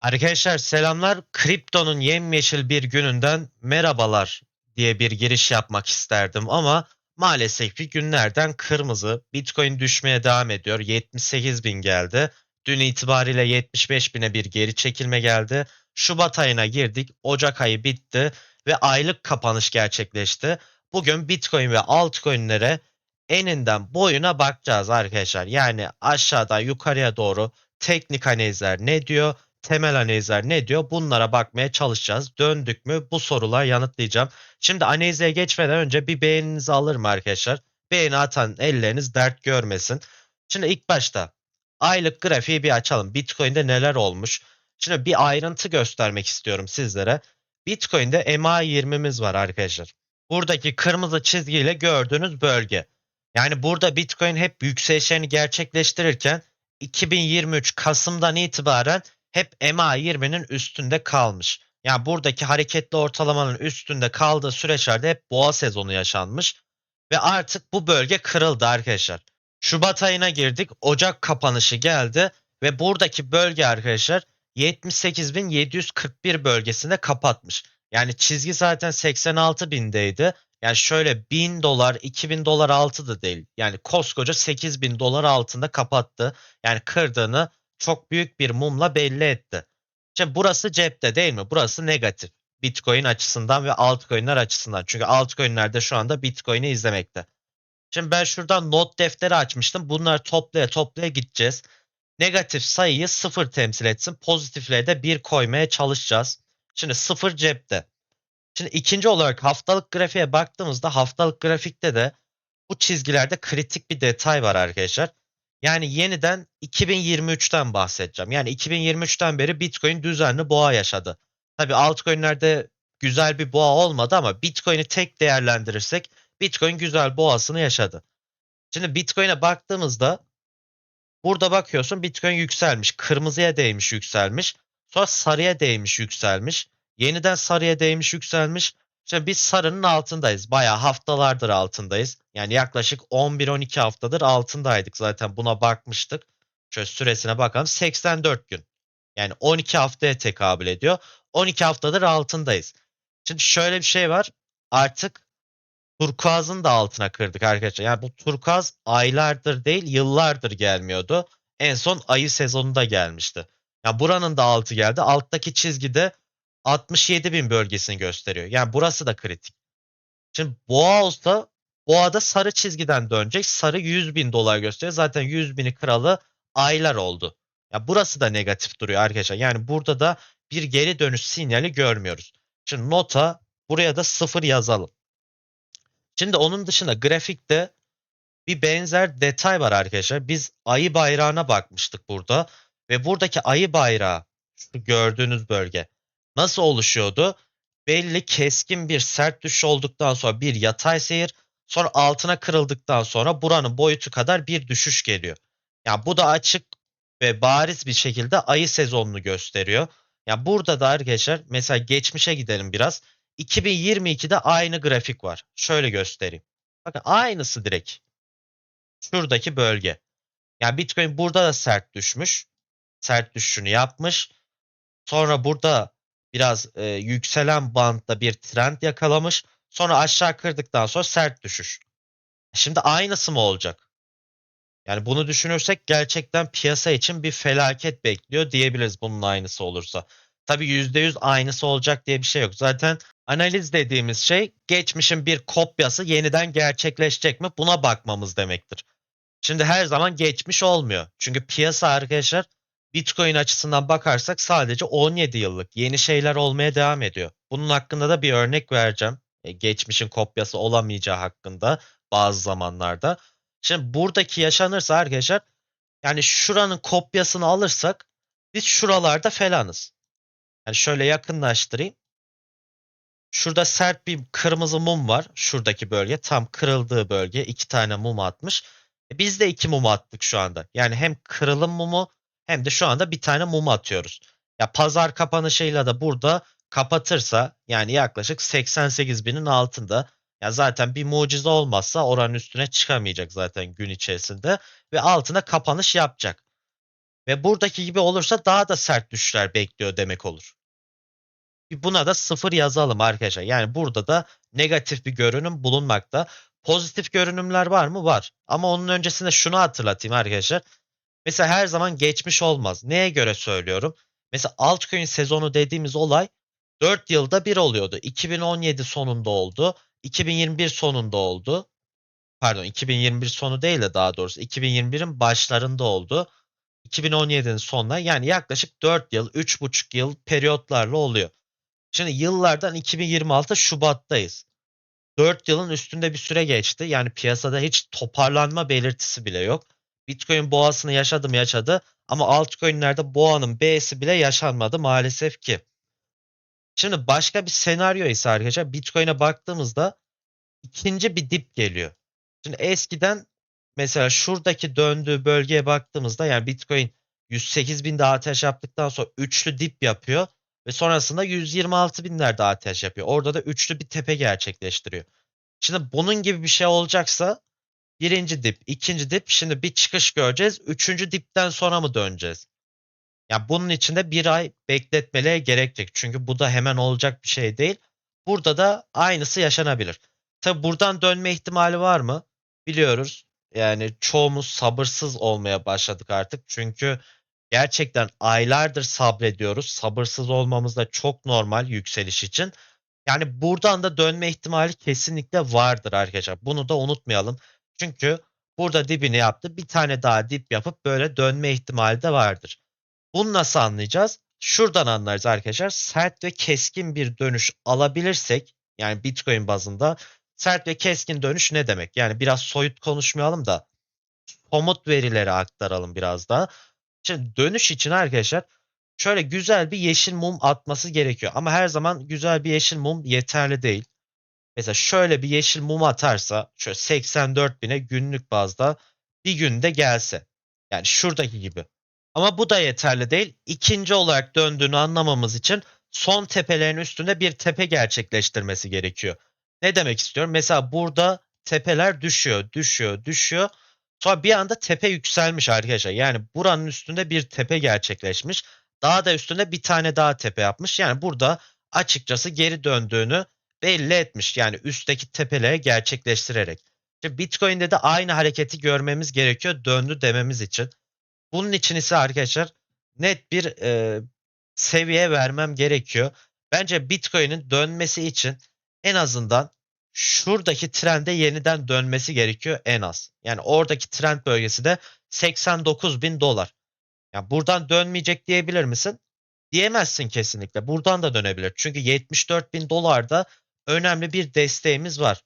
Arkadaşlar selamlar. Kriptonun yemyeşil bir gününden merhabalar diye bir giriş yapmak isterdim ama maalesef ki günlerden kırmızı. Bitcoin düşmeye devam ediyor. 78 bin geldi. Dün itibariyle 75 bine bir geri çekilme geldi. Şubat ayına girdik. Ocak ayı bitti ve aylık kapanış gerçekleşti. Bugün Bitcoin ve altcoin'lere eninden boyuna bakacağız arkadaşlar. Yani aşağıdan yukarıya doğru teknik analizler ne diyor? Temel analizler ne diyor? Bunlara bakmaya çalışacağız. Döndük mü bu sorular yanıtlayacağım. Şimdi analize geçmeden önce bir beğeninizi alırım arkadaşlar. Beğeni atan elleriniz dert görmesin. Şimdi ilk başta aylık grafiği bir açalım. Bitcoin'de neler olmuş? Şimdi bir ayrıntı göstermek istiyorum sizlere. Bitcoin'de MA20'miz var arkadaşlar. Buradaki kırmızı çizgiyle gördüğünüz bölge. Yani burada Bitcoin hep yükselişlerini gerçekleştirirken 2023 Kasım'dan itibaren hep MA20'nin üstünde kalmış. Yani buradaki hareketli ortalamanın üstünde kaldığı süreçlerde hep boğa sezonu yaşanmış. Ve artık bu bölge kırıldı arkadaşlar. Şubat ayına girdik. Ocak kapanışı geldi. Ve buradaki bölge arkadaşlar 78.741 bölgesinde kapatmış. Yani çizgi zaten 86 bindeydi. Yani şöyle 1000 dolar, 2000 dolar altı da değil. Yani koskoca 8000 dolar altında kapattı. Yani kırdığını çok büyük bir mumla belli etti. Şimdi burası cepte değil mi? Burası negatif. Bitcoin açısından ve altcoin'ler açısından. Çünkü altcoin'ler şu anda Bitcoin'i izlemekte. Şimdi ben şuradan not defteri açmıştım. Bunları toplaya toplaya gideceğiz. Negatif sayıyı sıfır temsil etsin. Pozitifleri de bir koymaya çalışacağız. Şimdi sıfır cepte. Şimdi ikinci olarak haftalık grafiğe baktığımızda haftalık grafikte de bu çizgilerde kritik bir detay var arkadaşlar. Yani yeniden 2023'ten bahsedeceğim. Yani 2023'ten beri Bitcoin düzenli boğa yaşadı. Tabi altcoin'lerde güzel bir boğa olmadı ama Bitcoin'i tek değerlendirirsek Bitcoin güzel boğasını yaşadı. Şimdi Bitcoin'e baktığımızda burada bakıyorsun Bitcoin yükselmiş. Kırmızıya değmiş yükselmiş. Sonra sarıya değmiş yükselmiş. Yeniden sarıya değmiş yükselmiş. Şimdi biz sarının altındayız. Bayağı haftalardır altındayız. Yani yaklaşık 11-12 haftadır altındaydık zaten buna bakmıştık. Şöyle süresine bakalım 84 gün. Yani 12 haftaya tekabül ediyor. 12 haftadır altındayız. Şimdi şöyle bir şey var. Artık turkuazın da altına kırdık arkadaşlar. Yani bu turkuaz aylardır değil yıllardır gelmiyordu. En son ayı sezonunda gelmişti. Yani buranın da altı geldi. Alttaki çizgide 67 bin bölgesini gösteriyor. Yani burası da kritik. Şimdi boğa olsa boğada sarı çizgiden dönecek. Sarı 100 bin dolar gösteriyor. Zaten 100 bini kralı aylar oldu. Ya burası da negatif duruyor arkadaşlar. Yani burada da bir geri dönüş sinyali görmüyoruz. Şimdi nota buraya da sıfır yazalım. Şimdi onun dışında grafikte bir benzer detay var arkadaşlar. Biz ayı bayrağına bakmıştık burada. Ve buradaki ayı bayrağı şu gördüğünüz bölge nasıl oluşuyordu? Belli keskin bir sert düşüş olduktan sonra bir yatay seyir sonra altına kırıldıktan sonra buranın boyutu kadar bir düşüş geliyor. Yani bu da açık ve bariz bir şekilde ayı sezonunu gösteriyor. Yani burada da arkadaşlar mesela geçmişe gidelim biraz. 2022'de aynı grafik var. Şöyle göstereyim. Bakın aynısı direkt. Şuradaki bölge. Yani Bitcoin burada da sert düşmüş. Sert düşüşünü yapmış. Sonra burada biraz e, yükselen bantta bir trend yakalamış. Sonra aşağı kırdıktan sonra sert düşüş. Şimdi aynısı mı olacak? Yani bunu düşünürsek gerçekten piyasa için bir felaket bekliyor diyebiliriz bunun aynısı olursa. Tabii %100 aynısı olacak diye bir şey yok. Zaten analiz dediğimiz şey geçmişin bir kopyası yeniden gerçekleşecek mi buna bakmamız demektir. Şimdi her zaman geçmiş olmuyor. Çünkü piyasa arkadaşlar Bitcoin açısından bakarsak sadece 17 yıllık yeni şeyler olmaya devam ediyor. Bunun hakkında da bir örnek vereceğim. E, geçmişin kopyası olamayacağı hakkında bazı zamanlarda. Şimdi buradaki yaşanırsa arkadaşlar yani şuranın kopyasını alırsak biz şuralarda falanız. Yani şöyle yakınlaştırayım. Şurada sert bir kırmızı mum var. Şuradaki bölge tam kırıldığı bölge. iki tane mum atmış. E biz de iki mum attık şu anda. Yani hem kırılım mumu hem de şu anda bir tane mum atıyoruz. Ya pazar kapanışıyla da burada kapatırsa yani yaklaşık 88 binin altında ya zaten bir mucize olmazsa oranın üstüne çıkamayacak zaten gün içerisinde ve altına kapanış yapacak. Ve buradaki gibi olursa daha da sert düşüşler bekliyor demek olur. Buna da sıfır yazalım arkadaşlar. Yani burada da negatif bir görünüm bulunmakta. Pozitif görünümler var mı? Var. Ama onun öncesinde şunu hatırlatayım arkadaşlar. Mesela her zaman geçmiş olmaz. Neye göre söylüyorum? Mesela altcoin sezonu dediğimiz olay 4 yılda bir oluyordu. 2017 sonunda oldu. 2021 sonunda oldu. Pardon 2021 sonu değil de daha doğrusu 2021'in başlarında oldu. 2017'nin sonuna yani yaklaşık 4 yıl, 3,5 yıl periyotlarla oluyor. Şimdi yıllardan 2026 Şubat'tayız. 4 yılın üstünde bir süre geçti. Yani piyasada hiç toparlanma belirtisi bile yok. Bitcoin boğasını yaşadı mı yaşadı ama altcoin'lerde boğanın B'si bile yaşanmadı maalesef ki. Şimdi başka bir senaryo ise arkadaşlar Bitcoin'e baktığımızda ikinci bir dip geliyor. Şimdi eskiden mesela şuradaki döndüğü bölgeye baktığımızda yani Bitcoin 108 binde ATH yaptıktan sonra üçlü dip yapıyor ve sonrasında 126 binlerde ATH yapıyor. Orada da üçlü bir tepe gerçekleştiriyor. Şimdi bunun gibi bir şey olacaksa birinci dip, ikinci dip şimdi bir çıkış göreceğiz. Üçüncü dipten sonra mı döneceğiz? Ya bunun için de bir ay bekletmeliğe gerekecek. Çünkü bu da hemen olacak bir şey değil. Burada da aynısı yaşanabilir. Tabi buradan dönme ihtimali var mı? Biliyoruz. Yani çoğumuz sabırsız olmaya başladık artık. Çünkü gerçekten aylardır sabrediyoruz. Sabırsız olmamız da çok normal yükseliş için. Yani buradan da dönme ihtimali kesinlikle vardır arkadaşlar. Bunu da unutmayalım. Çünkü burada dibini yaptı. Bir tane daha dip yapıp böyle dönme ihtimali de vardır. Bunu nasıl anlayacağız? Şuradan anlarız arkadaşlar. Sert ve keskin bir dönüş alabilirsek yani Bitcoin bazında sert ve keskin dönüş ne demek? Yani biraz soyut konuşmayalım da somut verileri aktaralım biraz daha. Şimdi dönüş için arkadaşlar şöyle güzel bir yeşil mum atması gerekiyor. Ama her zaman güzel bir yeşil mum yeterli değil. Mesela şöyle bir yeşil mum atarsa şöyle 84 bine günlük bazda bir günde gelse. Yani şuradaki gibi. Ama bu da yeterli değil. İkinci olarak döndüğünü anlamamız için son tepelerin üstünde bir tepe gerçekleştirmesi gerekiyor. Ne demek istiyorum? Mesela burada tepeler düşüyor, düşüyor, düşüyor. Sonra bir anda tepe yükselmiş arkadaşlar. Yani buranın üstünde bir tepe gerçekleşmiş. Daha da üstünde bir tane daha tepe yapmış. Yani burada açıkçası geri döndüğünü belli etmiş. Yani üstteki tepeleri gerçekleştirerek. İşte Bitcoin'de de aynı hareketi görmemiz gerekiyor döndü dememiz için. Bunun için ise arkadaşlar net bir e, seviye vermem gerekiyor. Bence Bitcoin'in dönmesi için en azından şuradaki trende yeniden dönmesi gerekiyor en az. Yani oradaki trend bölgesi de 89 bin dolar. Yani buradan dönmeyecek diyebilir misin? Diyemezsin kesinlikle. Buradan da dönebilir. Çünkü 74 bin dolarda önemli bir desteğimiz var.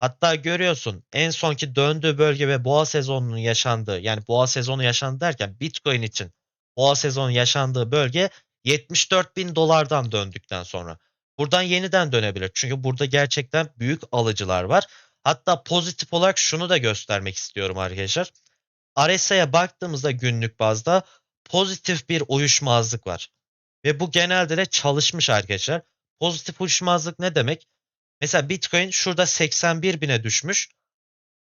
Hatta görüyorsun en sonki döndüğü bölge ve boğa sezonunun yaşandığı yani boğa sezonu yaşandı derken Bitcoin için boğa sezonu yaşandığı bölge 74 bin dolardan döndükten sonra. Buradan yeniden dönebilir. Çünkü burada gerçekten büyük alıcılar var. Hatta pozitif olarak şunu da göstermek istiyorum arkadaşlar. RSI'ye baktığımızda günlük bazda pozitif bir uyuşmazlık var. Ve bu genelde de çalışmış arkadaşlar. Pozitif uyuşmazlık ne demek? Mesela Bitcoin şurada 81 bine düşmüş.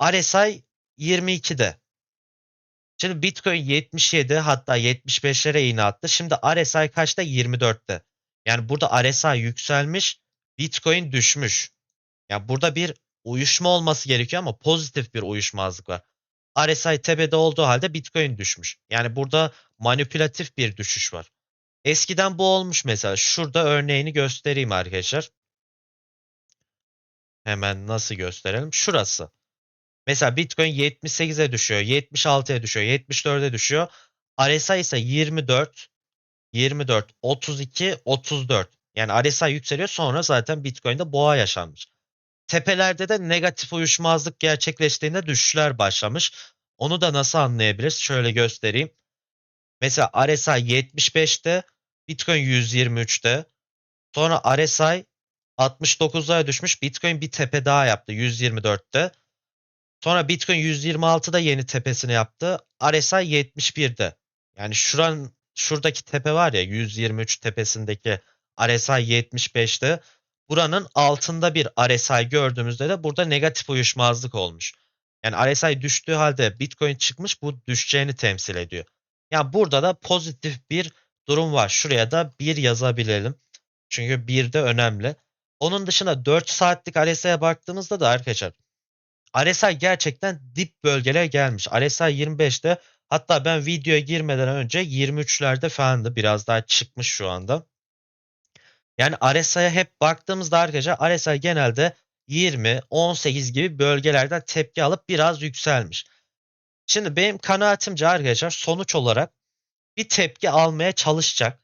RSI 22'de. Şimdi Bitcoin 77 hatta 75'lere iğne attı. Şimdi RSI kaçta? 24'te. Yani burada RSI yükselmiş, Bitcoin düşmüş. Yani burada bir uyuşma olması gerekiyor ama pozitif bir uyuşmazlık var. RSI tepede olduğu halde Bitcoin düşmüş. Yani burada manipülatif bir düşüş var. Eskiden bu olmuş mesela. Şurada örneğini göstereyim arkadaşlar. Hemen nasıl gösterelim? Şurası. Mesela Bitcoin 78'e düşüyor, 76'ya düşüyor, 74'e düşüyor. RSI ise 24, 24, 32, 34. Yani RSI yükseliyor sonra zaten Bitcoin'de boğa yaşanmış. Tepelerde de negatif uyuşmazlık gerçekleştiğinde düşüşler başlamış. Onu da nasıl anlayabiliriz? Şöyle göstereyim. Mesela RSI 75'te, Bitcoin 123'te. Sonra RSI 69'lara düşmüş. Bitcoin bir tepe daha yaptı 124'te. Sonra Bitcoin 126'da yeni tepesini yaptı. RSI 71'de. Yani şuran şuradaki tepe var ya 123 tepesindeki RSI 75'te. Buranın altında bir RSI gördüğümüzde de burada negatif uyuşmazlık olmuş. Yani RSI düştüğü halde Bitcoin çıkmış bu düşeceğini temsil ediyor. Yani burada da pozitif bir durum var. Şuraya da 1 yazabilelim. Çünkü 1 de önemli. Onun dışında 4 saatlik RSI'ye baktığımızda da arkadaşlar RSI gerçekten dip bölgelere gelmiş. RSI 25'te hatta ben videoya girmeden önce 23'lerde falandı. Biraz daha çıkmış şu anda. Yani RSI'ye hep baktığımızda arkadaşlar RSI genelde 20, 18 gibi bölgelerden tepki alıp biraz yükselmiş. Şimdi benim kanaatimce arkadaşlar sonuç olarak bir tepki almaya çalışacak.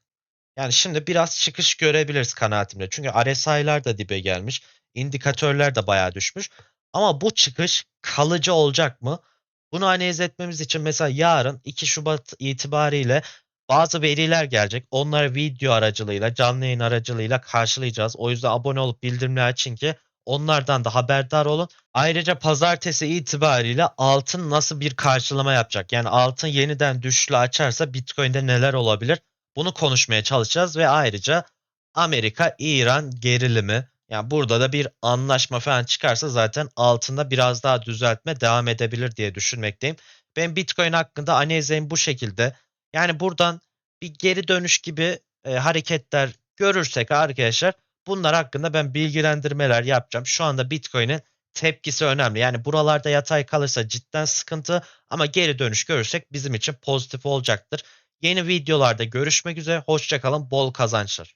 Yani şimdi biraz çıkış görebiliriz kanaatimle. Çünkü RSI'lar da dibe gelmiş. indikatörler de bayağı düşmüş. Ama bu çıkış kalıcı olacak mı? Bunu analiz etmemiz için mesela yarın 2 Şubat itibariyle bazı veriler gelecek. Onları video aracılığıyla, canlı yayın aracılığıyla karşılayacağız. O yüzden abone olup bildirimleri açın ki onlardan da haberdar olun. Ayrıca pazartesi itibariyle altın nasıl bir karşılama yapacak? Yani altın yeniden düşüşle açarsa Bitcoin'de neler olabilir? Bunu konuşmaya çalışacağız ve ayrıca Amerika-İran gerilimi yani burada da bir anlaşma falan çıkarsa zaten altında biraz daha düzeltme devam edebilir diye düşünmekteyim. Ben Bitcoin hakkında analizim bu şekilde. Yani buradan bir geri dönüş gibi e, hareketler görürsek arkadaşlar bunlar hakkında ben bilgilendirmeler yapacağım. Şu anda Bitcoin'in tepkisi önemli. Yani buralarda yatay kalırsa cidden sıkıntı ama geri dönüş görürsek bizim için pozitif olacaktır. Yeni videolarda görüşmek üzere. Hoşçakalın. Bol kazançlar.